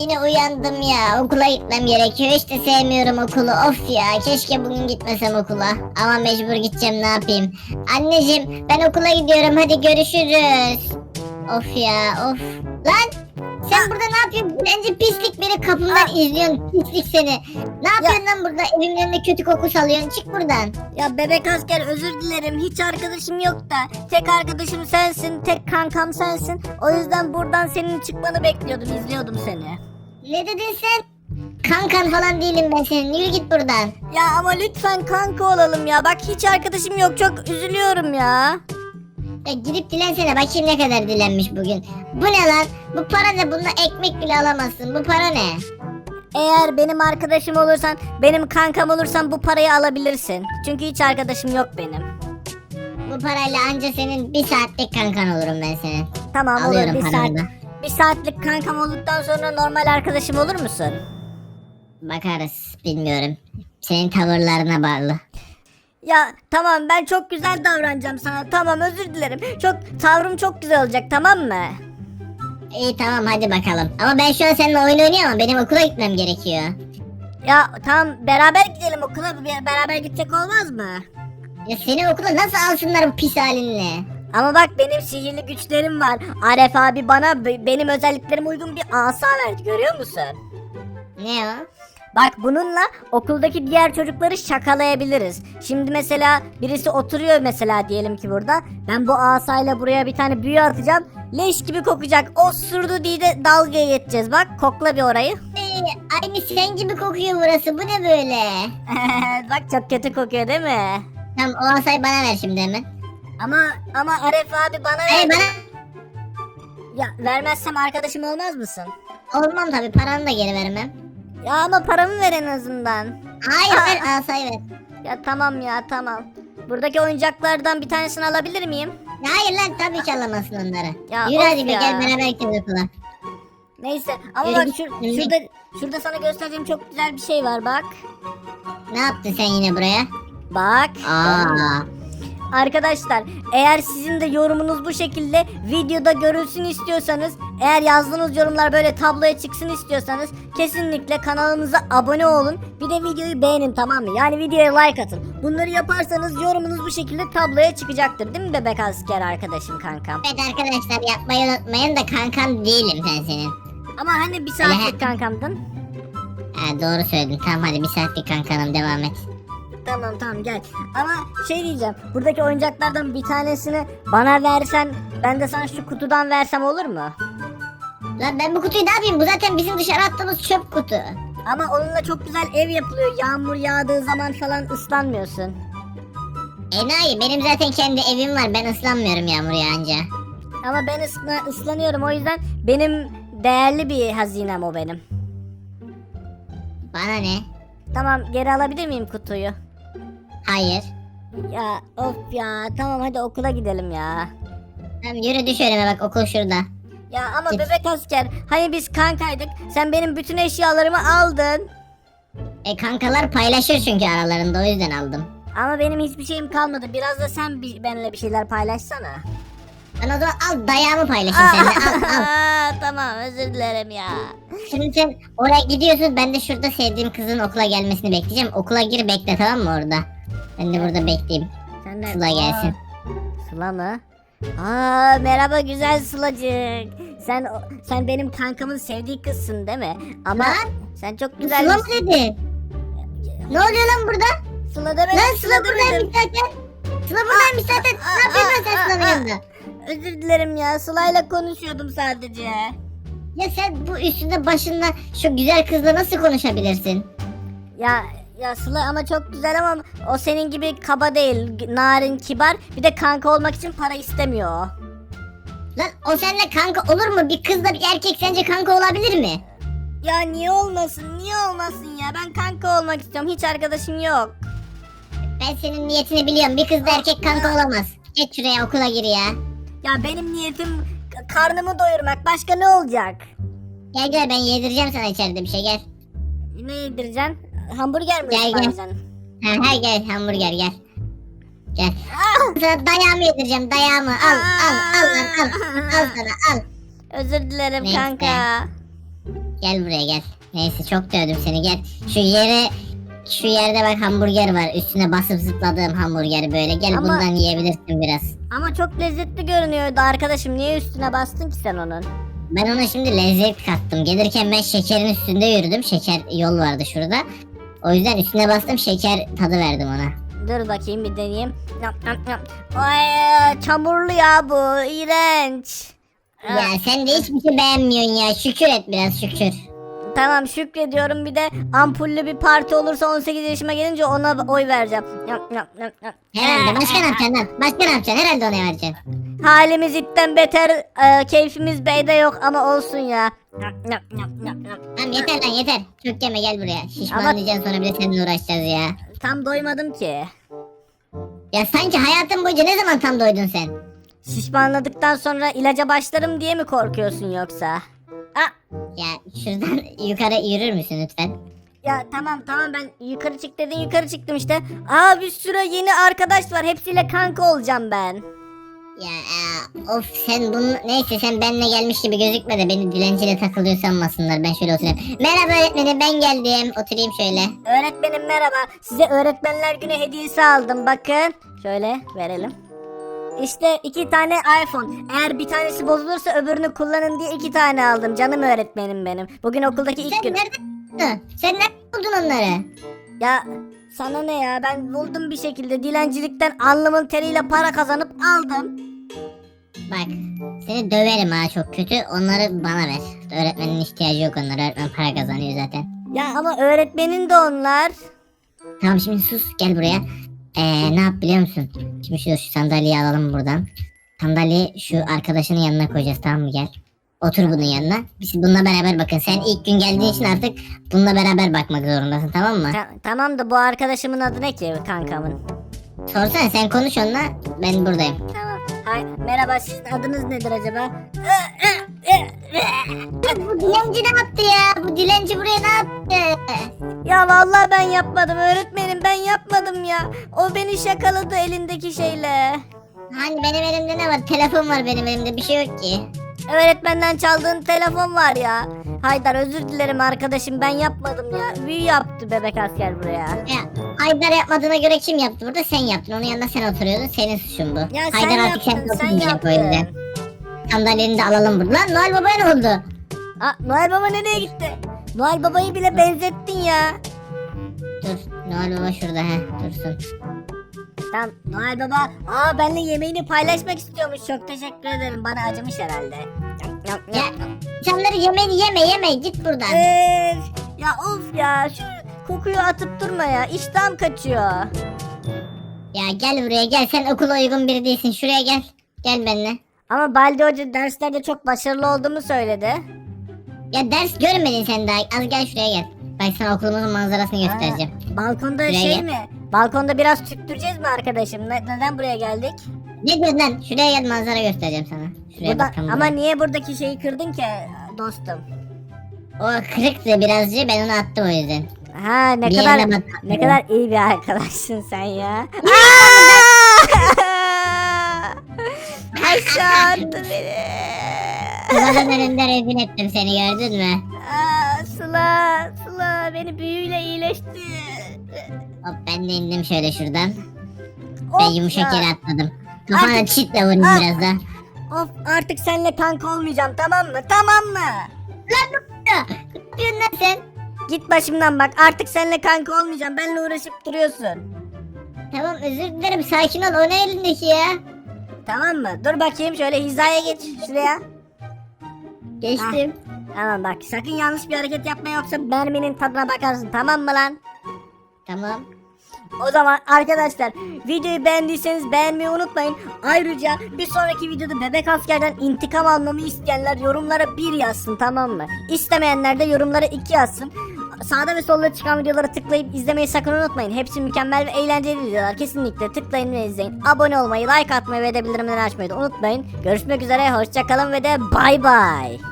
Yine uyandım ya. Okula gitmem gerekiyor. Hiç de sevmiyorum okulu. Of ya. Keşke bugün gitmesem okula. Ama mecbur gideceğim ne yapayım. Anneciğim ben okula gidiyorum. Hadi görüşürüz. Of ya of. Lan sen burada ne yapıyorsun? Bence pislik beni kapımdan izliyorsun. Pislik seni. Ne yapıyorsun lan burada? Evimin önüne kötü koku salıyorsun. Çık buradan. Ya bebek asker özür dilerim. Hiç arkadaşım yok da. Tek arkadaşım sensin. Tek kankam sensin. O yüzden buradan senin çıkmanı bekliyordum. izliyordum seni. Ne dedin sen? Kankan falan değilim ben senin. Yürü git buradan. Ya ama lütfen kanka olalım ya. Bak hiç arkadaşım yok. Çok üzülüyorum ya. Ya gidip dilensene bakayım ne kadar dilenmiş bugün. Bu ne lan? Bu para ne? Bunda ekmek bile alamazsın. Bu para ne? Eğer benim arkadaşım olursan, benim kankam olursan bu parayı alabilirsin. Çünkü hiç arkadaşım yok benim. Bu parayla anca senin bir saatlik kankan olurum ben senin. Tamam Alıyorum olur bir saat. paranı da. Bir saatlik kankam olduktan sonra normal arkadaşım olur musun? Bakarız bilmiyorum. Senin tavırlarına bağlı. Ya tamam ben çok güzel davranacağım sana. Tamam özür dilerim. Çok tavrım çok güzel olacak tamam mı? İyi tamam hadi bakalım. Ama ben şu an seninle oyun oynuyorum ama benim okula gitmem gerekiyor. Ya tamam beraber gidelim okula beraber gidecek olmaz mı? Ya seni okula nasıl alsınlar bu pis halinle? Ama bak benim sihirli güçlerim var. Aref abi bana be- benim özelliklerime uygun bir asa verdi görüyor musun? Ne o? Bak bununla okuldaki diğer çocukları şakalayabiliriz. Şimdi mesela birisi oturuyor mesela diyelim ki burada. Ben bu asayla buraya bir tane büyü atacağım. Leş gibi kokacak. O sürdü diye de dalga geçeceğiz. Bak kokla bir orayı. Ee, aynı sen gibi kokuyor burası. Bu ne böyle? Bak çok kötü kokuyor değil mi? Tamam o asayı bana ver şimdi hemen. Ama ama Aref abi bana Hayır ver. bana Ya vermezsem arkadaşım olmaz mısın? olmam tabii paranı da geri vermem. Ya ama paramı ver en azından. Hayır ver asayı ver. Ya tamam ya tamam. Buradaki oyuncaklardan bir tanesini alabilir miyim? Hayır lan tabii ki alamazsın onları. Ya Yürü of hadi ya. gel beraber gidelim okula. Neyse ama Yürü bak git, şur- yürü şurada şurada sana göstereceğim çok güzel bir şey var bak. Ne yaptın sen yine buraya? Bak. Aa. Arkadaşlar eğer sizin de yorumunuz bu şekilde videoda görülsün istiyorsanız eğer yazdığınız yorumlar böyle tabloya çıksın istiyorsanız kesinlikle kanalımıza abone olun. Bir de videoyu beğenin tamam mı? Yani videoya like atın. Bunları yaparsanız yorumunuz bu şekilde tabloya çıkacaktır değil mi bebek asker arkadaşım kankam? Evet arkadaşlar yapmayı unutmayın da kankan değilim ben senin. Ama hani bir saatlik kankamdın. Ha, doğru söyledin. Tamam hadi bir saatlik kankanım devam et. Tamam tamam gel. Ama şey diyeceğim. Buradaki oyuncaklardan bir tanesini bana versen ben de sana şu kutudan versem olur mu? Lan ben bu kutuyu ne yapayım? Bu zaten bizim dışarı attığımız çöp kutu. Ama onunla çok güzel ev yapılıyor. Yağmur yağdığı zaman falan ıslanmıyorsun. Enayi benim zaten kendi evim var. Ben ıslanmıyorum yağmur yağınca. Ama ben ısla- ıslanıyorum o yüzden benim değerli bir hazinem o benim. Bana ne? Tamam geri alabilir miyim kutuyu? Hayır. Ya of ya tamam hadi okula gidelim ya. Tamam yürü düş önüme bak okul şurada. Ya ama Git. bebek asker hani biz kankaydık sen benim bütün eşyalarımı aldın. E kankalar paylaşır çünkü aralarında o yüzden aldım. Ama benim hiçbir şeyim kalmadı. Biraz da sen benimle bir şeyler paylaşsana. Ben o zaman al dayağımı paylaşayım seninle al al. Aa, tamam özür dilerim ya. Şimdi sen oraya gidiyorsun ben de şurada sevdiğim kızın okula gelmesini bekleyeceğim. Okula gir bekle tamam mı orada? Ben de burada bekleyeyim. Sen de... Sıla gelsin. Sıla mı? Aa merhaba güzel Sılacık. Sen sen benim kankamın sevdiği kızsın değil mi? Ama Lan, sen çok güzel. Sıla mı dedi? Ne oluyor lan burada? Sıla demedim. Lan Sıla buradaymış zaten. Sıla buradaymış zaten. Ne yapıyorsun sen Sıla'nın yanında? Özür dilerim ya. Sıla'yla konuşuyordum sadece. Ya sen bu üstünde başında şu güzel kızla nasıl konuşabilirsin? Ya ya Sıla ama çok güzel ama o senin gibi kaba değil. Narin, kibar. Bir de kanka olmak için para istemiyor. Lan o seninle kanka olur mu? Bir kızla bir erkek sence kanka olabilir mi? Ya niye olmasın? Niye olmasın ya? Ben kanka olmak istiyorum. Hiç arkadaşım yok. Ben senin niyetini biliyorum. Bir kızla erkek kanka olamaz. Geç şuraya okula gir ya. Ya benim niyetim karnımı doyurmak. Başka ne olacak? Gel gel ben yedireceğim sana içeride bir şey gel. Ne yedireceksin? Hamburger mi Gel, gel. Ha, ha gel hamburger gel. Gel. Sana dayağımı yedireceğim dayağımı. Al al al lan al. Al sana al. Özür dilerim Neyse. kanka. Gel buraya gel. Neyse çok dövdüm seni gel. Şu yere şu yerde bak hamburger var. Üstüne basıp zıpladığım hamburger böyle. Gel Ama- bundan yiyebilirsin biraz. Ama çok lezzetli görünüyordu arkadaşım. Niye üstüne bastın ki sen onun? Ben ona şimdi lezzet kattım. Gelirken ben şekerin üstünde yürüdüm. Şeker yol vardı şurada. O yüzden üstüne bastım şeker tadı verdim ona. Dur bakayım bir deneyeyim. Yap, yap, yap. Ay çamurlu ya bu. iğrenç. Ya sen de hiçbir şey beğenmiyorsun ya. Şükür et biraz şükür. Tamam şükrediyorum bir de ampullü bir parti olursa 18 yaşıma gelince ona oy vereceğim. Yap, yap, yap, yap. Herhalde başka ne yapacaksın lan? Başka ne yapacaksın? Herhalde ona vereceksin. Halimiz ipten beter, e, keyfimiz beyde yok ama olsun ya. Yap, yap, yap, yap, yap. Tamam yeter lan yeter. Çok yeme gel buraya. Şişmanlayacaksın sonra bir de seninle uğraşacağız ya. Tam doymadım ki. Ya sanki hayatın boyunca ne zaman tam doydun sen? Şişmanladıktan sonra ilaca başlarım diye mi korkuyorsun yoksa? Ah, Ya şuradan yukarı yürür müsün lütfen? ya tamam tamam ben yukarı çık dedin yukarı çıktım işte. Aa bir sürü yeni arkadaş var hepsiyle kanka olacağım ben. Ya e, of sen bunu neyse sen benle gelmiş gibi gözükme de beni dilenciyle takılıyor sanmasınlar ben şöyle oturayım. Merhaba öğretmenim ben geldim oturayım şöyle. Öğretmenim merhaba. Size öğretmenler günü hediyesi aldım bakın. Şöyle verelim. İşte iki tane iPhone. Eğer bir tanesi bozulursa öbürünü kullanın diye iki tane aldım. Canım öğretmenim benim. Bugün okuldaki ilk Sen gün. nereden buldun? Sen nereden buldun onları? Ya sana ne ya ben buldum bir şekilde dilencilikten alnımın teriyle para kazanıp aldım. Bak seni döverim ha çok kötü onları bana ver. Öğretmenin ihtiyacı yok onlara öğretmen para kazanıyor zaten. Ya ama öğretmenin de onlar. Tamam şimdi sus gel buraya. Ee, ne yap biliyor musun? Şimdi şu, şu sandalyeyi alalım buradan. Sandalyeyi şu arkadaşının yanına koyacağız tamam mı gel. Otur bunun yanına. Biz bununla beraber bakın. Sen ilk gün geldiğin için artık bununla beraber bakmak zorundasın tamam mı? Ta- tamam da bu arkadaşımın adı ne ki kankamın? Sorsana sen konuş onunla ben buradayım. Tamam. Hay, merhaba sizin adınız nedir acaba? Bu dilenci ne yaptı ya? Bu dilenci buraya ne yaptı? Ya vallahi ben yapmadım öğretmenim ben yapmadım ya. O beni şakaladı elindeki şeyle. Hani benim elimde ne var? Telefon var benim elimde bir şey yok ki. Öğretmenden çaldığın telefon var ya. Haydar özür dilerim arkadaşım ben yapmadım ya. Büyü yaptı bebek asker buraya. Ya Haydar yapmadığına göre kim yaptı burada? Sen yaptın. Onun yanında sen oturuyordun. Senin suçun bu. Ya sen Haydar artık sen yaptın sen oturmayacak o yüzden. Sandalyeni de alalım buradan. Lan Noel Baba'ya ne oldu? Aa, Noel Baba nereye gitti? Noel Baba'yı bile benzettin ya. Dur Noel Baba şurada he dursun. Tamam Noel Baba aa benimle yemeğini paylaşmak istiyormuş. Çok teşekkür ederim bana acımış herhalde. Ya insanları yemeğini yeme yeme git buradan. Öf, ya of ya şu kokuyu atıp durma ya iştahım kaçıyor. Ya gel buraya gel sen okula uygun biri değilsin şuraya gel. Gel benimle. Ama Baldi Hoca derslerde çok başarılı olduğumu söyledi. Ya ders görmedin sen daha. Az gel şuraya gel. Bak sana okulumuzun manzarasını göstereceğim. Balkonda Şuraya şey gel. mi? Balkonda biraz tüttüreceğiz mi arkadaşım? Ne- neden buraya geldik? Ne diyorsun lan? Şuraya gel manzara göstereceğim sana. Şuraya Burada, bak tam ama buraya. niye buradaki şeyi kırdın ki dostum? O kırıktı birazcık ben onu attım o yüzden. Ha ne Bir kadar yerine bak. ne kadar iyi bir arkadaşsın sen ya. Aa! Aşağı attı beni. Sılanın önünde rezil ettim seni gördün mü? Aa, Sıla, Sıla beni büyüyle iyileşti. Hop ben de indim şöyle şuradan. Of Ben yumuşak ya. yere atladım. Kafana Artık- çitle vurayım Ah. biraz da. Of artık seninle kanka olmayacağım tamam mı? Tamam mı? Lan ne yapıyorsun? Lan sen? Git başımdan bak artık seninle kanka olmayacağım. Benimle uğraşıp duruyorsun. Tamam özür dilerim sakin ol o ne elindeki ya? Tamam mı? Dur bakayım şöyle hizaya geç şuraya. Geçtim. Tamam bak sakın yanlış bir hareket yapma yoksa merminin tadına bakarsın tamam mı lan? Tamam. O zaman arkadaşlar videoyu beğendiyseniz beğenmeyi unutmayın. Ayrıca bir sonraki videoda bebek askerden intikam almamı isteyenler yorumlara bir yazsın tamam mı? İstemeyenler de yorumlara iki yazsın. Sağda ve solda çıkan videoları tıklayıp izlemeyi sakın unutmayın. Hepsi mükemmel ve eğlenceli videolar. Kesinlikle tıklayın ve izleyin. Abone olmayı, like atmayı ve de bildirimleri açmayı da unutmayın. Görüşmek üzere, hoşçakalın ve de bay bay.